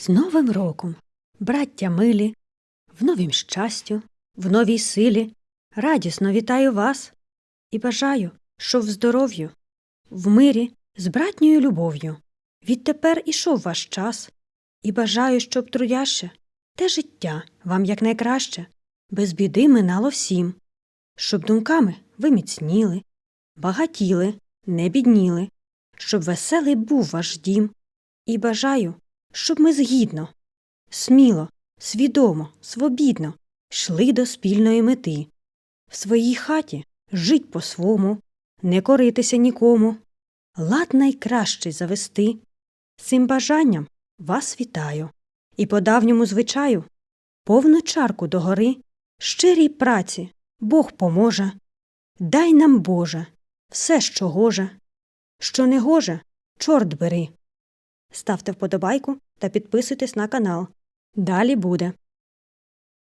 З Новим роком, браття милі, в новім щастю, в новій силі, радісно вітаю вас! І бажаю, щоб в здоров'ю, в мирі з братньою любов'ю. Відтепер ішов ваш час, і бажаю, щоб трудяще те життя вам якнайкраще, без біди минало всім, щоб думками ви міцніли, багатіли, не бідніли, щоб веселий був ваш дім, і бажаю, щоб ми згідно, сміло, свідомо, свобідно йшли до спільної мети, в своїй хаті жить по-свому, не коритися нікому, лад найкращий завести. Цим бажанням вас вітаю, і по давньому звичаю повну чарку догори, щирій праці Бог поможе. Дай нам, Боже, все, що гоже, що не гоже, чорт бери. Ставте вподобайку та підписуйтесь на канал. Далі буде.